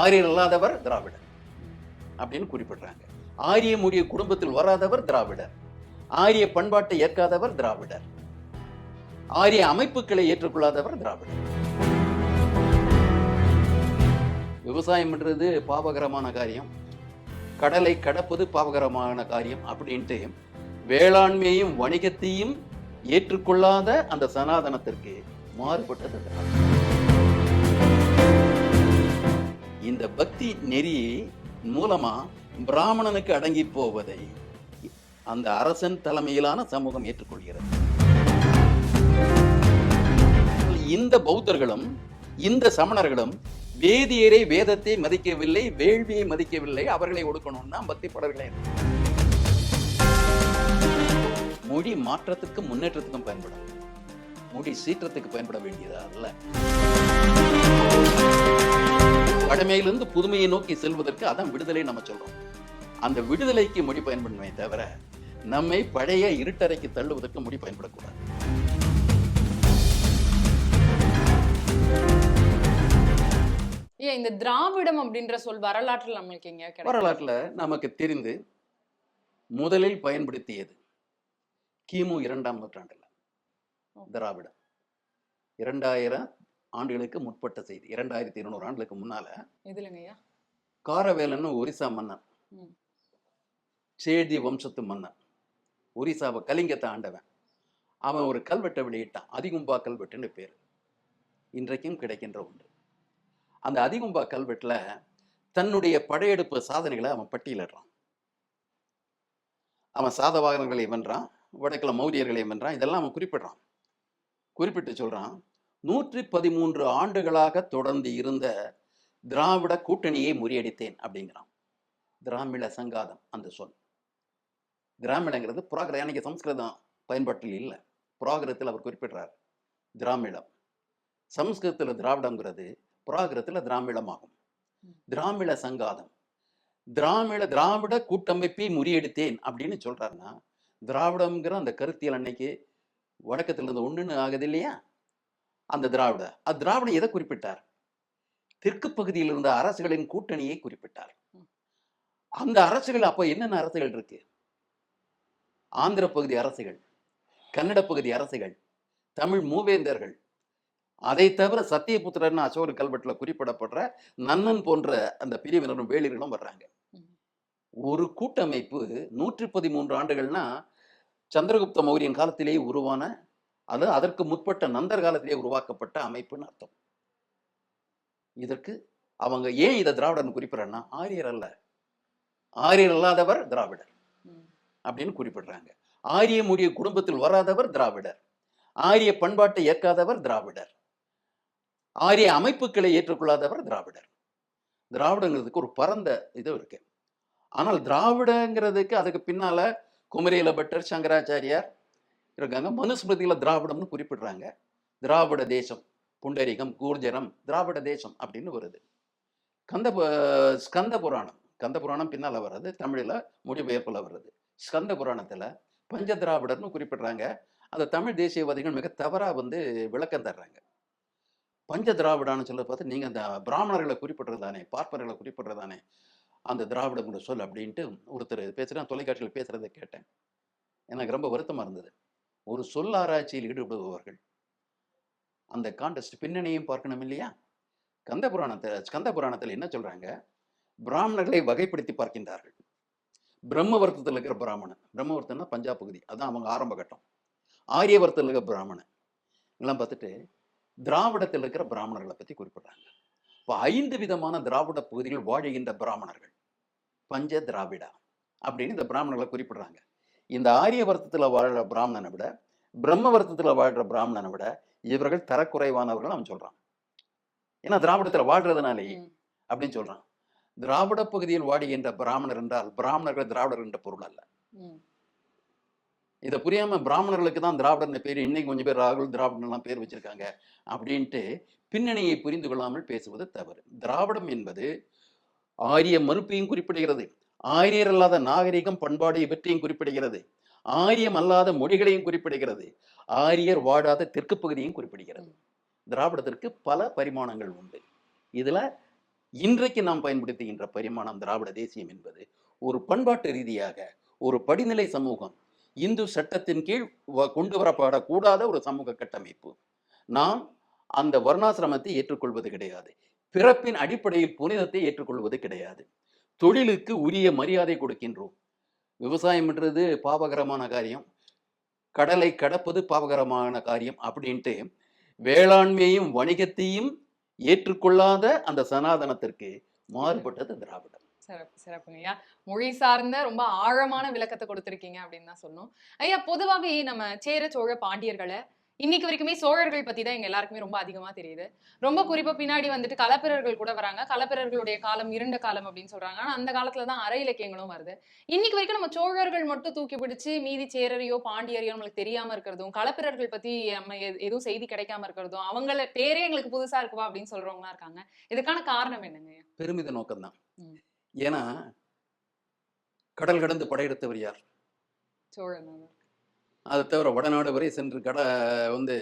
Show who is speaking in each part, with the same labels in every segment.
Speaker 1: ஆரியர் இல்லாதவர் திராவிடர் அப்படின்னு குறிப்பிடுறாங்க. ஆரிய மொழிய குடும்பத்தில் வராதவர் திராவிடர். ஆரிய பண்பாட்டை ஏற்காதவர் திராவிடர். ஆரிய அமைப்புகளை ஏற்றுக்கொள்ளாதவர் திராவிடர். விவசாயம்ன்றது பாவகரமான காரியம். கடலை கடப்பது பாவகரமான காரியம் அப்படின்ட்டு வேளாண்மையும் வணிகத்தையும் ஏற்றுக்கொள்ளாத அந்த சனாதனத்திற்கு மாறுபட்டது பக்தி நெறி மூலமா பிராமணனுக்கு அடங்கி போவதை அந்த அரசன் தலைமையிலான சமூகம் ஏற்றுக்கொள்கிறது. இந்த பௌத்தர்களும் இந்த சமணர்களும் வேதியரை வேதத்தை மதிக்கவில்லை வேள்வியை மதிக்கவில்லை அவர்களை ஒடுக்கணும்னா பக்தி படர்களே மொழி மாற்றத்துக்கும் முன்னேற்றத்துக்கும் பயன்படும். மொழி சீற்றத்துக்கு பயன்பட வேண்டியதா? அல்ல. பழமையிலிருந்து புதுமையை நோக்கி செல்வதற்கு அதான் விடுதலை நம்ம சொல்றோம். அந்த விடுதலைக்கு மொழி பயன்படுமே தவிர நம்மை பழைய இருட்டறைக்கு தள்ளுவதற்கு மொழி பயன்படக்கூடாது.
Speaker 2: ஏன் இந்த திராவிடம் அப்படின்ற சொல் வரலாற்றில் நம்மளுக்கு கிடைக்கும்
Speaker 1: வரலாற்றுல நமக்கு தெரிந்து முதலில் பயன்படுத்தியது கிமு இரண்டாம் நூற்றாண்டுல. திராவிடம். இரண்டாயிரம் ஆண்டுகளுக்கு முற்பட்ட செய்தி. இரண்டாயிரத்தி இருநூறு ஆண்டுகளுக்கு முன்னால காரவேலன்னு ஒரிசா மன்னன். சேதி வம்சத்து மன்னன். ஒரிசாவை கலிங்கத்தை ஆண்டவன். அவன் ஒரு கல்வெட்டை வெளியிட்டான். அதிகும்பா கல்வெட்டுன்னு பேர். இன்றைக்கும் கிடைக்கின்ற ஒன்று. அந்த அதிகும்பா கல்வெட்டுல தன்னுடைய படையெடுப்பு சாதனைகளை அவன் பட்டியலிடுறான் அவன் சாதவாகனங்களை வென்றான். வடக்குல மௌரியர்களை வென்றான். இதெல்லாம் அவன் குறிப்பிடுறான். குறிப்பிட்டு சொல்றான் நூற்றி பதிமூன்று ஆண்டுகளாக தொடர்ந்து இருந்த திராவிட கூட்டணியை முறியடித்தேன் அப்படிங்கிறான். திராமிட சங்காதம் அந்த சொல். திராமிடங்கிறது புராகிரம் அன்னைக்கு சம்ஸ்கிருதம் பயன்பாட்டில் இல்லை. புராகிரத்தில் அவர் குறிப்பிடுறார் திராமிடம். சம்ஸ்கிருதத்தில் திராவிடங்கிறது புராகிரத்தில் திராமிடம் ஆகும் திராமிட சங்காதம். திராமிட திராவிட கூட்டமைப்பை முறியடித்தேன் அப்படின்னு சொல்றாருன்னா திராவிடம்ங்கிற அந்த கருத்தியல் அன்னைக்கு வடக்கத்துல ஒன்றுன்னு ஆகுது இல்லையா? அந்த திராவிட. அது திராவிடம் எதை குறிப்பிட்டார்? தெற்கு பகுதியில் இருந்த அரசுகளின் கூட்டணியை குறிப்பிட்டார். அந்த அரசுகள் அப்ப என்னென்ன அரசுகள் இருக்கு? ஆந்திர பகுதி அரசுகள் கன்னட பகுதி அரசுகள் தமிழ் மூவேந்தர்கள். அதை தவிர சத்தியபுத்திரன் அசோகர் கல்வெட்டில் குறிப்பிடப்படுற நன்னன் போன்ற அந்த பிரிவினரும் வேளிர்களும் வர்றாங்க. ஒரு கூட்டமைப்பு நூற்றி பதிமூன்று ஆண்டுகள்னா சந்திரகுப்த மௌரியன் காலத்திலேயே உருவான அது அதற்கு முற்பட்ட நந்தர் காலத்திலே உருவாக்கப்பட்ட அமைப்புன்னு அர்த்தம். இதற்கு அவங்க ஏன் இதை திராவிடன் குறிப்பிடறன்னா ஆரியர் அல்ல. ஆரியர் அல்லாதவர் திராவிடர் அப்படின்னு குறிப்பிடுறாங்க. ஆரிய மொழிய குடும்பத்தில் வராதவர் திராவிடர். ஆரிய பண்பாட்டை ஏற்காதவர் திராவிடர். ஆரிய அமைப்புகளை ஏற்றுக்கொள்ளாதவர் திராவிடர். திராவிடங்கிறதுக்கு ஒரு பரந்த இது இருக்கு. ஆனால் திராவிடங்கிறதுக்கு அதுக்கு பின்னால குமரியில பட்டர் சங்கராச்சாரியார் இருக்காங்க. மனுஸ்மிருதியில் திராவிடம்னு குறிப்பிடுறாங்க. திராவிட தேசம் புண்டரிகம் கூர்ஜரம் திராவிட தேசம் அப்படின்னு வருது. கந்த பு- ஸ்கந்த புராணம். கந்த புராணம் பின்னால் வர்றது தமிழில் மொழிபெயர்ப்பில் வருது ஸ்கந்த புராணத்தில் பஞ்ச திராவிடர்னு குறிப்பிடுறாங்க. அந்த தமிழ் தேசியவாதிகள் மிக தவறாக வந்து விளக்கம் தர்றாங்க. பஞ்ச திராவிடான்னு சொல்ல பார்த்து நீங்கள் அந்த பிராமணர்களை குறிப்பிடுறதானே பார்ப்பனர்களை குறிப்பிடுறதானே அந்த திராவிடங்கிற சொல் அப்படின்ட்டு ஒருத்தர் பேசுகிறேன் தொலைக்காட்சியில் பேசுறதை கேட்டேன். எனக்கு ரொம்ப வருத்தமாக இருந்தது. ஒரு சொல் ஆராய்ச்சியில் ஈடுபடுபவர்கள். அந்த காண்டஸ்ட் பின்னணியும் பார்க்கணும் இல்லையா? கந்த புராணத்தை கந்த புராணத்தில் என்ன சொல்றாங்க? பிராமணர்களை வகைப்படுத்தி பார்க்கின்றார்கள். பிரம்மவர்த்தத்தில் இருக்கிற பிராமணன். பிரம்மவர்த்தம்னா பஞ்சாப் பகுதி. அதான் அவங்க ஆரம்ப கட்டம். ஆரியவர்த்தத்தில் இருக்கிற பிராமணன். எல்லாம் பார்த்துட்டு திராவிடத்தில் இருக்கிற பிராமணர்களை பற்றி குறிப்பிடுறாங்க. இப்போ ஐந்து விதமான திராவிட பகுதிகள் வாழுகின்ற பிராமணர்கள். பஞ்ச திராவிடா அப்படின்னு இந்த பிராமணர்களை குறிப்பிடுறாங்க. இந்த ஆரியவர்த்தத்தில் வாழ்கிற பிராமணனை விட பிரம்மவர்த்தத்தில் வாழ்கிற பிராமணனை விட இவர்கள் தரக்குறைவானவர்கள் அவன் சொல்றான். ஏன்னா திராவிடத்தில் வாழ்றதுனாலே. அப்படின்னு சொல்றான். திராவிட பகுதியில் வாடுகின்ற பிராமணர் என்றால் பிராமணர்கள் திராவிடர் என்ற பொருள் அல்ல. இதை புரியாம பிராமணர்களுக்கு தான் திராவிடர்னு பேர் இன்னைக்கு கொஞ்சம் பேர் ராகுல் திராவிடன்லாம் பேர் வச்சிருக்காங்க அப்படின்ட்டு பின்னணியை புரிந்து கொள்ளாமல் பேசுவது தவறு. திராவிடம் என்பது ஆரிய மறுப்பையும் குறிப்பிடுகிறது. ஆரியர் அல்லாத நாகரிகம் பண்பாடு இவற்றையும் குறிப்பிடுகிறது. ஆரியம் அல்லாத மொழிகளையும் குறிப்பிடுகிறது. ஆரியர் வாடாத தெற்கு பகுதியும் குறிப்பிடுகிறது. திராவிடத்திற்கு பல பரிமாணங்கள் உண்டு. இதுல இன்றைக்கு நாம் பயன்படுத்துகின்ற பரிமாணம் திராவிட தேசியம் என்பது ஒரு பண்பாட்டு ரீதியாக ஒரு படிநிலை சமூகம் இந்து சட்டத்தின் கீழ் வ- கொண்டு வரப்படக்கூடாத ஒரு சமூக கட்டமைப்பு. நாம் அந்த வர்ணாசிரமத்தை ஏற்றுக்கொள்வது கிடையாது. பிறப்பின் அடிப்படையில் புனிதத்தை ஏற்றுக்கொள்வது கிடையாது. தொழிலுக்கு உரிய மரியாதை கொடுக்கின்றோம். விவசாயம்ன்றது பாவகரமான காரியம். கடலை கடப்பது பாவகரமான காரியம் அப்படின்ட்டு வேளாண்மையும் வணிகத்தையும் ஏற்றுக்கொள்ளாத அந்த சனாதனத்திற்கு மாறுபட்டது திராவிடம்.
Speaker 2: சிறப்பு சிறப்புங்க ஐயா. மொழி சார்ந்த ரொம்ப ஆழமான விளக்கத்தை கொடுத்துருக்கீங்க அப்படின்னு தான் சொன்னோம் ஐயா பொதுவாகவே நம்ம சேர சோழ பாண்டியர்களை இன்னைக்கு வரைக்குமே சோழர்கள் பத்தி தான் எங்க எல்லாருக்குமே ரொம்ப அதிகமா தெரியுது. ரொம்ப குறிப்பா பின்னாடி வந்துட்டு களப்பிரர்கள் கூட வராங்க. களப்பிரர்களுடைய காலம் இருண்ட காலம் அப்படின்னு சொல்றாங்க. ஆனா அந்த காலத்துல தான் அரை இலக்கியங்களும் வருது. இன்னைக்கு வரைக்கும் நம்ம சோழர்கள் மட்டும் தூக்கி பிடிச்சு மீதி சேரரையோ பாண்டியரையோ நம்மளுக்கு தெரியாம இருக்கிறதும் களப்பிரர்கள் பத்தி நம்ம எதுவும் செய்தி கிடைக்காம இருக்கிறதும் அவங்கள பேரே எங்களுக்கு புதுசா இருக்குவா அப்படின்னு சொல்றவங்களா இருக்காங்க. இதுக்கான காரணம் என்னங்க?
Speaker 1: பெருமித நோக்கம்தான்.
Speaker 2: ம்.
Speaker 1: ஏன்னா கடல் கடந்து படையெடுத்தவர் யார்?
Speaker 2: சோழன் தான்.
Speaker 1: அதை தவிர வடநாடு வரை சென்று கட வந்து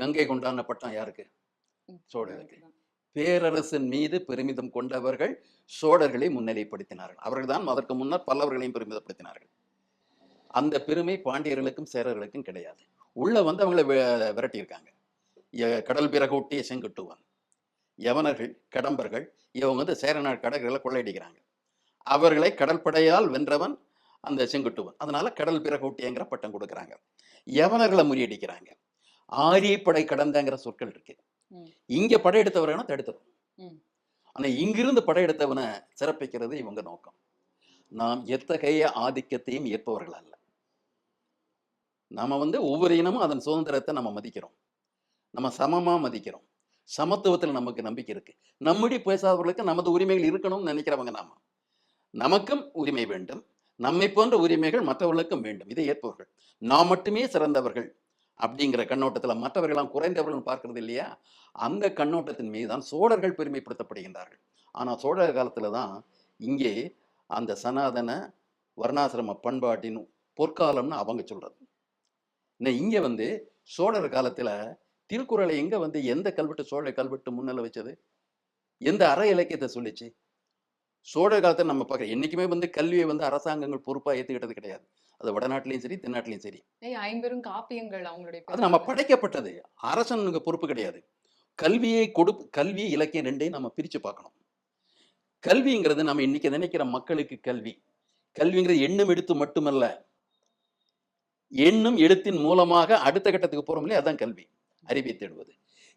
Speaker 1: கங்கை கொண்டான பட்டம் யாருக்கு? சோழருக்கு. பேரரசின் மீது பெருமிதம் கொண்டவர்கள் சோழர்களை முன்னிலைப்படுத்தினார்கள். அவர்கள்தான் அதற்கு முன்னர் பல்லவர்களையும் பெருமிதப்படுத்தினார்கள். அந்த பெருமை பாண்டியர்களுக்கும் சேரர்களுக்கும் கிடையாது. உள்ள வந்து அவங்கள விரட்டியிருக்காங்க. கடல் பிறகூட்டிய செங்குட்டுவன். யவனர்கள் கடம்பர்கள் இவங்க வந்து சேரநாடு கடற்கரையில் கொள்ளையடிக்கிறாங்க. அவர்களை கடற்படையால் வென்றவன் அந்த செங்குட்டுவன். அதனால கடல் பிறகூட்டியங்கிற பட்டம் கொடுக்குறாங்க. யவனர்களை முறியடிக்கிறாங்க. ஆரியப்படை கடந்தங்கிற சொற்கள் இருக்கு. இங்க படையெடுத்தவரை தடுத்துரும். ஆனா இங்கிருந்து படையெடுத்தவனை சிறப்பிக்கிறது இவங்க நோக்கம். நாம் எத்தகைய ஆதிக்கத்தையும் ஏற்பவர்கள் அல்ல. நாம வந்து ஒவ்வொரு இனமும் அதன் சுதந்திரத்தை நம்ம மதிக்கிறோம். நம்ம சமமா மதிக்கிறோம். சமத்துவத்தில் நமக்கு நம்பிக்கை இருக்கு. நம்மடி பேசாதவர்களுக்கு நமது உரிமைகள் இருக்கணும்னு நினைக்கிறவங்க நாம. நமக்கும் உரிமை வேண்டும். நம்மை போன்ற உரிமைகள் மற்றவர்களுக்கும் வேண்டும். இதை ஏற்பவர்கள் நாம் மட்டுமே சிறந்தவர்கள் அப்படிங்கிற கண்ணோட்டத்தில் மற்றவர்களாம் குறைந்தவர்கள் பார்க்கறது இல்லையா? அந்த கண்ணோட்டத்தின் மீது தான் சோழர்கள் பெருமைப்படுத்தப்படுகின்றார்கள். ஆனால் சோழர் காலத்தில் தான் இங்கே அந்த சனாதன வர்ணாசிரம பண்பாட்டின் பொற்காலம்னு அவங்க சொல்கிறது இன்னும் இங்கே வந்து சோழர் காலத்தில் திருக்குறளை எங்கே வந்து எந்த கல்வெட்டு சோழ கல்வெட்டு முன்னில வச்சது? எந்த அற இலக்கியத்தை சொல்லிச்சு? சோழர் காலத்தை நம்ம பார்க்க என்னைக்குமே வந்து கல்வியை வந்து அரசாங்கங்கள் பொறுப்பா ஏத்துக்கிட்டது கிடையாது. அது வடநாட்டிலையும் சரி தென்னாட்டிலையும் சரி.
Speaker 2: ஐம்பெரும் காப்பியங்கள் அவங்களுடைய
Speaker 1: அது நம்ம. படைக்கப்பட்டது. அரசனுக்கு பொறுப்பு கிடையாது. கல்வியை கொடு கல்வி இலக்கியம் ரெண்டையும் நம்ம பிரிச்சு பார்க்கணும். கல்விங்கிறது நம்ம இன்னைக்கு நினைக்கிற மக்களுக்கு கல்வி. கல்விங்கிறது எண்ணும் எடுத்து மட்டுமல்ல எண்ணும் எழுத்தின் மூலமாக அடுத்த கட்டத்துக்கு இல்லையா? அதான் கல்வி. அறிவை தேடுவது.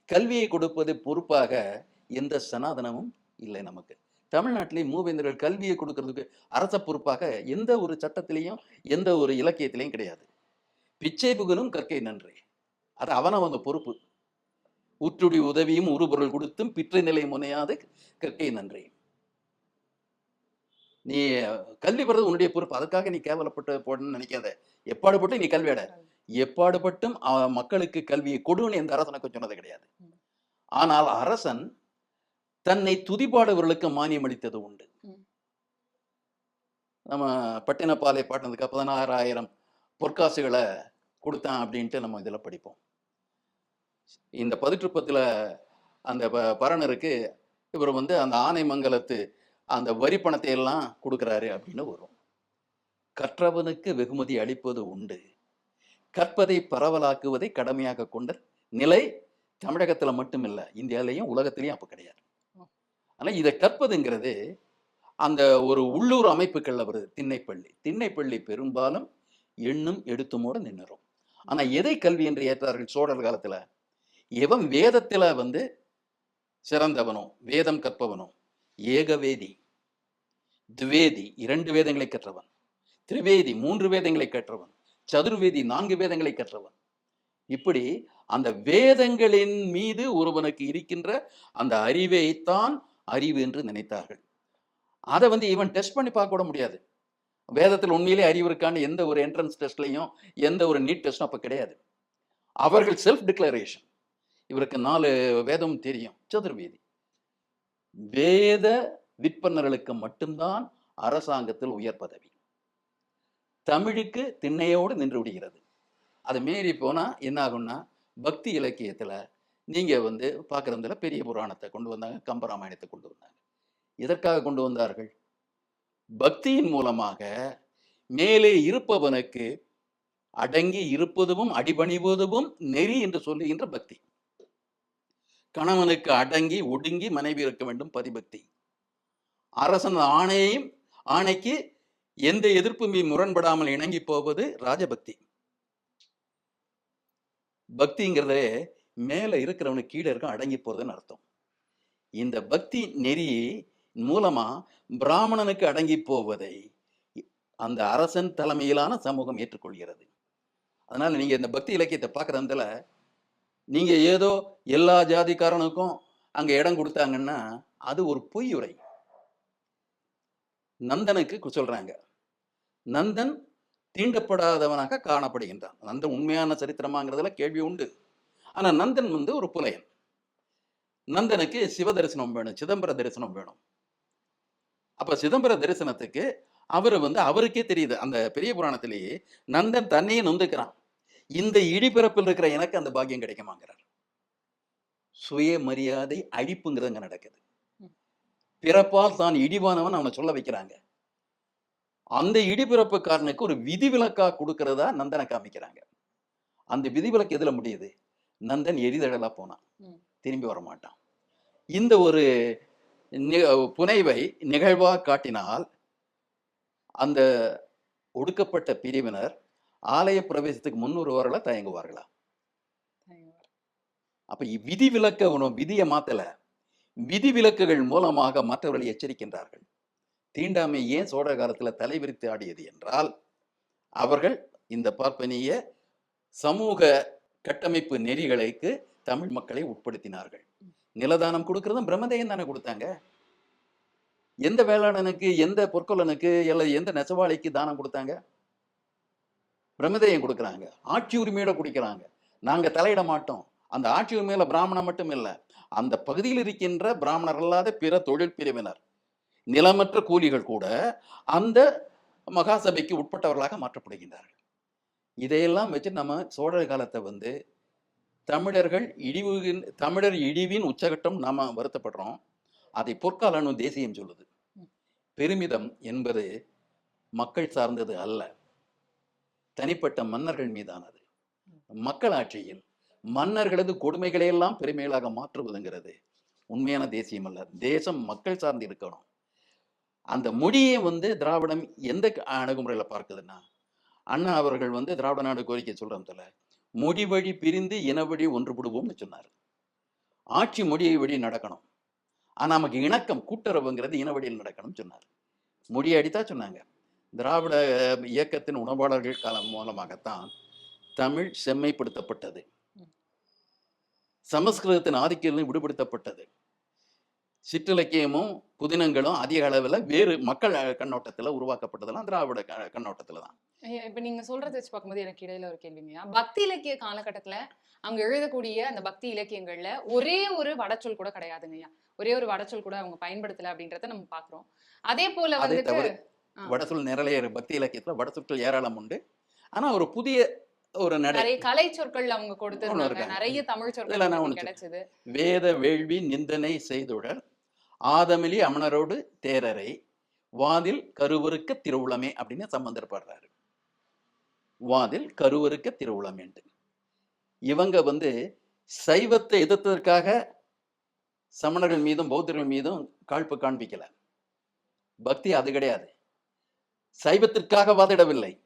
Speaker 1: கல்வியை கொடுப்பது பொறுப்பாக எந்த சனாதனமும் இல்லை நமக்கு. தமிழ்நாட்டிலே மூவேந்தர்கள் கல்வியை கொடுக்கறதுக்கு அரச பொறுப்பாக எந்த ஒரு சட்டத்திலையும் எந்த ஒரு இலக்கியத்திலையும் கிடையாது. பிச்சை புகழும் கற்கை நன்றி. அது அவனவங்க பொறுப்பு. உற்றுடி உதவியும் உருபொருள் கொடுத்தும் பிற்றை நிலை முனையாது கற்கை நன்றி. நீ கல்வி பெறது உன்னுடைய பொறுப்பு. அதுக்காக நீ கேவலப்பட்டு போடணும்னு நினைக்காத. எப்பாடுபட்டு நீ கல்வி அட எப்பாடுபட்டும் மக்களுக்கு கல்வியை கொடுன்னு எந்த அரசனுக்கும் சொன்னது கிடையாது. ஆனால் அரசன் தன்னை துதிபாடுவர்களுக்கு மானியம் அளித்தது உண்டு. நம்ம பட்டினப்பாலை பாட்டினதுக்கு பதினாறாயிரம் பொற்காசுகளை கொடுத்தான் அப்படின்ட்டு நம்ம இதில் படிப்போம். இந்த பதிற்றுப்பத்தில் அந்த பரணருக்கு இவர் வந்து அந்த ஆனைமங்கலத்து அந்த வரி பணத்தை எல்லாம் கொடுக்குறாரு அப்படின்னு வரும். கற்றவனுக்கு வெகுமதி அளிப்பது உண்டு. கற்பதை பரவலாக்குவதை கடமையாக கொண்ட நிலை தமிழகத்துல மட்டுமில்ல இந்தியாவிலையும் உலகத்திலையும் அப்போ கிடையாது. ஆனால் இதை கற்பதுங்கிறது அந்த ஒரு உள்ளூர் அமைப்புகளில் வருது. திண்ணைப்பள்ளி. திண்ணைப்பள்ளி பெரும்பாலும் எண்ணும் எடுத்துமோட நின்றுரும் ஆனால் எதை கல்வி என்று ஏற்றார்கள் சோழர் காலத்தில்? எவன் வேதத்தில் வந்து சிறந்தவனோ வேதம் கற்பவனோ ஏகவேதி துவேதி இரண்டு வேதங்களை கற்றவன் திரிவேதி மூன்று வேதங்களை கற்றவன் சதுர்வேதி நான்கு வேதங்களை கற்றவன். இப்படி அந்த வேதங்களின் மீது ஒருவனுக்கு இருக்கின்ற அந்த அறிவைத்தான் அறிவு என்று நினைத்தார்கள். அதை வந்து இவன் டெஸ்ட் பண்ணி பார்க்க கூட முடியாது. வேதத்தில் உண்மையிலே அறிவு இருக்கான்னு எந்த ஒரு என்ட்ரன்ஸ் டெஸ்ட்லையும் எந்த ஒரு நீட் டெஸ்டும் அப்போ கிடையாது. அவர்கள் செல்ஃப் டிக்ளரேஷன் இவருக்கு நாலு வேதம் தெரியும். சதுர்வேதி. வேத விற்பனர்களுக்கு மட்டும்தான் அரசாங்கத்தில் உயர் பதவி. தமிழுக்கு திண்ணையோடு நின்று விடுகிறது. அது மீறி போனால் என்ன ஆகும்னா பக்தி இலக்கியத்தில் நீங்க வந்து பார்க்குறதுல பெரிய புராணத்தை கொண்டு வந்தாங்க. கம்பராமாயணத்தை கொண்டு வந்தாங்க. எதற்காக கொண்டு வந்தார்கள்? பக்தியின் மூலமாக மேலே இருப்பவனுக்கு அடங்கி இருப்பதும் அடிபணிவதும் நெறி என்று சொல்லுகின்ற பக்தி. கணவனுக்கு அடங்கி ஒடுங்கி மனைவி இருக்க வேண்டும் பதிபக்தி. அரசன் ஆணையையும் ஆணைக்கு எந்த எதிர்ப்புமே முரண்படாமல் இணங்கி போவது ராஜபக்தி. பக்திங்கிறதே மேல இருக்கிறவனுக்கு கீழே இருக்க அடங்கி போகிறதுன்னு அர்த்தம். இந்த பக்தி நெறி மூலமா பிராமணனுக்கு அடங்கி போவதை அந்த அரசன் தலைமையிலான சமூகம் ஏற்றுக்கொள்கிறது. அதனால நீங்க இந்த பக்தி இலக்கியத்தை பார்க்குறதுல நீங்க ஏதோ எல்லா ஜாதிக்காரனுக்கும் அங்க இடம் கொடுத்தாங்கன்னா அது ஒரு பொய்யுரை. நந்தனுக்கு சொல்றாங்க. நந்தன் தீண்டப்படாதவனாக காணப்படுகின்றான். நந்தன் உண்மையான சரித்திரமாங்கிறதுல கேள்வி உண்டு. ஆனா நந்தன் வந்து ஒரு புலையன். நந்தனுக்கு சிவ தரிசனம் வேணும் சிதம்பர தரிசனம் வேணும். அப்ப சிதம்பர தரிசனத்துக்கு அவர் வந்து அவருக்கே தெரியுது அந்த பெரிய புராணத்திலேயே நந்தன் தன்னையே நொந்துக்கிறான். இந்த இடிபிறப்பில் இருக்கிற எனக்கு அந்த பாக்கியம் கிடைக்குமாங்கிறார். சுய மரியாதை அழிப்புங்கிறது அங்க நடக்குது பிறப்பால் தான் இடிவானவன் அவனை சொல்ல வைக்கிறாங்க. அந்த இடிபிறப்புக்காரனுக்கு ஒரு விதிவிலக்கா கொடுக்கறதா நந்தனை காமிக்கிறாங்க. அந்த விதிவிலக்கு எதுல முடியுது? நந்தன் எரிதழலா போனான். திரும்பி வர மாட்டான் இந்த ஒரு புனைவை நிகழ்வா காட்டினால் அந்த ஒடுக்கப்பட்ட பிரிவினர் ஆலய பிரவேசத்துக்கு முன்னூறுவார்களா தயங்குவார்களா? அப்ப இ- விதிவிலக்க உணவு விதியை மாத்தல. விதிவிலக்குகள் மூலமாக மற்றவர்களை எச்சரிக்கின்றார்கள். தீண்டாமை ஏன் சோழ காலத்துல தலைவிரித்து ஆடியது என்றால் அவர்கள் இந்த பார்ப்பனிய சமூக கட்டமைப்பு நெறிகளுக்கு தமிழ் மக்களை உட்படுத்தினார்கள். நிலதானம் கொடுக்கறதும் பிரம்மதேயம் தானே கொடுத்தாங்க? எந்த வேளாளனுக்கு எந்த பொற்கொல்லனுக்கு இல்லை எந்த நெசவாளிக்கு தானம் கொடுத்தாங்க? பிரம்மதேயம் கொடுக்குறாங்க. ஆட்சி உரிமையோட குடிக்கிறாங்க. நாங்கள் தலையிட மாட்டோம். அந்த ஆட்சி உரிமையில் பிராமணம் மட்டும் இல்லை. அந்த பகுதியில் இருக்கின்ற பிராமணர் அல்லாத பிற தொழில் பிரிவினர் நிலமற்ற கூலிகள் கூட அந்த மகாசபைக்கு உட்பட்டவர்களாக மாற்றப்படுகின்றார்கள். இதையெல்லாம் வச்சு நம்ம சோழர் காலத்தை வந்து தமிழர்கள் இழிவுகின் தமிழர் இழிவின் உச்சகட்டம் நாம் வருத்தப்படுறோம். அதை பொற்காலனு தேசியம் சொல்லுது. பெருமிதம் என்பது மக்கள் சார்ந்தது அல்ல. தனிப்பட்ட மன்னர்கள் மீதானது. மக்களாட்சியில் மன்னர்களது கொடுமைகளையெல்லாம் பெருமைகளாக மாற்றுவதுங்கிறது உண்மையான தேசியம் அல்ல. தேசம் மக்கள் சார்ந்து இருக்கணும். அந்த மொழியை வந்து திராவிடம் எந்த அணுகுமுறையில் பார்க்குதுன்னா அண்ணா அவர்கள் வந்து திராவிட நாடு கோரிக்கை சொல்றதுல மொழி வழி பிரிந்து இனவழி ஒன்றுபடுவோம்னு சொன்னார். ஆட்சி மொழியை வழி நடக்கணும். ஆனால் நமக்கு இணக்கம் கூட்டுறவுங்கிறது இனவழியில் நடக்கணும்னு சொன்னார். மொழியை அடித்தா சொன்னாங்க. திராவிட இயக்கத்தின் உணவாளர்கள் காலம் மூலமாகத்தான் தமிழ் செம்மைப்படுத்தப்பட்டது. சமஸ்கிருதத்தின் ஆதிக்கம் விடுபடுத்தப்பட்டது. சிற்றிலக்கியமும் புதினங்களும் அதிக அளவில் வேறு மக்கள் கண்ணோட்டத்தில் உருவாக்கப்பட்டதெல்லாம் திராவிட கண்ணோட்டத்தில் தான்
Speaker 2: இப்ப நீங்க சொல்றத வச்சு பார்க்கும்போது எனக்கு இடையில ஒரு கேள்விங்கய்யா பக்தி இலக்கிய காலகட்டத்துல அங்க எழுதக்கூடிய அந்த பக்தி இலக்கியங்கள்ல ஒரே ஒரு வடச்சொல் கூட கிடையாதுங்கய்யா ஒரே ஒரு வடச்சொல் கூட அவங்க பயன்படுத்தல அப்படின்றத நம்ம பாக்குறோம் அதே போல வந்துட்டு.
Speaker 1: வடசொல் நிறைய. பக்தி இலக்கியத்துல வடசொற்கள் ஏராளம் உண்டு. ஆனா ஒரு புதிய ஒரு நடை
Speaker 2: நிறைய கலை சொற்கள் அவங்க கொடுத்திருந்தாங்க. நிறைய தமிழ் சொற்கள் கிடைச்சது.
Speaker 1: வேத வேள்வி நிந்தனை செய்துடர். ஆதமிலி அமணரோடு தேரரை. வாதில் கருவருக்க திருவுளமே அப்படின்னு சம்பந்தர் வாதில் கருவறுக்க கருவருக்க திருவுளமேன்ட்டு இவங்க வந்து சைவத்தை எதிர்த்ததற்காக சமணர்கள் மீதும் பௌத்தர்கள் மீதும் காழ்ப்பு காண்பிக்கல. பக்தி அது கிடையாது. சைவத்திற்காக வாதிடவில்லை.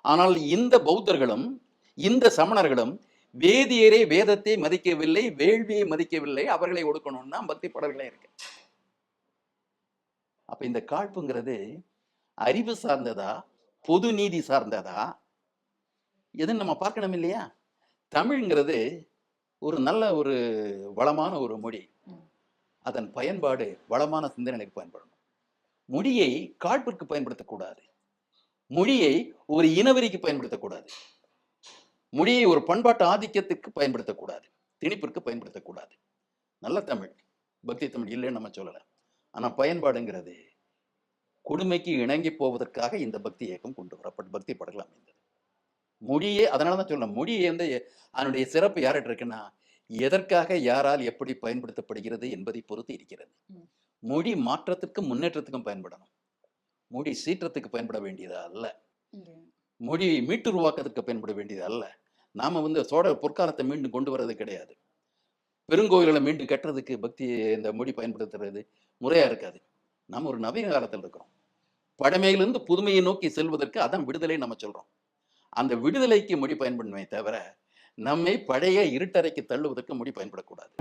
Speaker 1: ஆனால் இந்த பௌத்தர்களும் இந்த சமணர்களும் வேதியரே வேதத்தை மதிக்கவில்லை வேள்வியை மதிக்கவில்லை அவர்களை ஒடுக்கணும்னா பக்தி பாடல்களே இருக்கு. அப்ப இந்த காழ்ப்புங்கிறது அறிவு சார்ந்ததா பொது நீதி சார்ந்ததா எதுன்னு நம்ம பார்க்கணும் இல்லையா? தமிழ்ங்கிறது ஒரு நல்ல ஒரு வளமான ஒரு மொழி. அதன் பயன்பாடு வளமான சிந்தனைக்கு பயன்படணும். மொழியை காழ்ப்பிற்கு பயன்படுத்தக்கூடாது. மொழியை ஒரு இனவெறிக்கு பயன்படுத்தக்கூடாது. மொழியை ஒரு பண்பாட்டு ஆதிக்கத்துக்கு பயன்படுத்தக்கூடாது. திணிப்பிற்கு பயன்படுத்தக்கூடாது. நல்ல தமிழ். பக்தி தமிழ் இல்லைன்னு நம்ம சொல்லலை. ஆனா பயன்பாடுங்கிறது கொடுமைக்கு இணங்கி போவதற்காக இந்த பக்தி இயக்கம் கொண்டு வரப்பட்ட பக்தி படங்கள் அமைந்தது மொழியே அதனால தான் சொல்லணும் மொழியை வந்து அதனுடைய சிறப்பு யார்கிட்ட இருக்குன்னா எதற்காக யாரால் எப்படி பயன்படுத்தப்படுகிறது என்பதை பொறுத்து இருக்கிறது. மொழி மாற்றத்திற்கும் முன்னேற்றத்துக்கும் பயன்படணும். மொழி சீற்றத்துக்கு பயன்பட வேண்டியது அல்ல. மொழி மீட்டுருவாக்கத்துக்கு பயன்பட வேண்டியது அல்ல. நாம வந்து சோழர் பொற்காலத்தை மீண்டும் கொண்டு வர்றது கிடையாது. பெருங்கோயில்களை மீண்டும் கட்டுறதுக்கு பக்தி இந்த மொழி பயன்படுத்துறது முறையா இருக்காது. நம்ம ஒரு நவீன காலத்தில் இருக்கிறோம். பழமையிலிருந்து புதுமையை நோக்கி செல்வதற்கு அதான் விடுதலை நம்ம சொல்றோம். அந்த விடுதலைக்கு மொழி பயன்படுமே தவிர நம்மை பழைய இருட்டறைக்கு தள்ளுவதற்கு மொழி பயன்படக்கூடாது.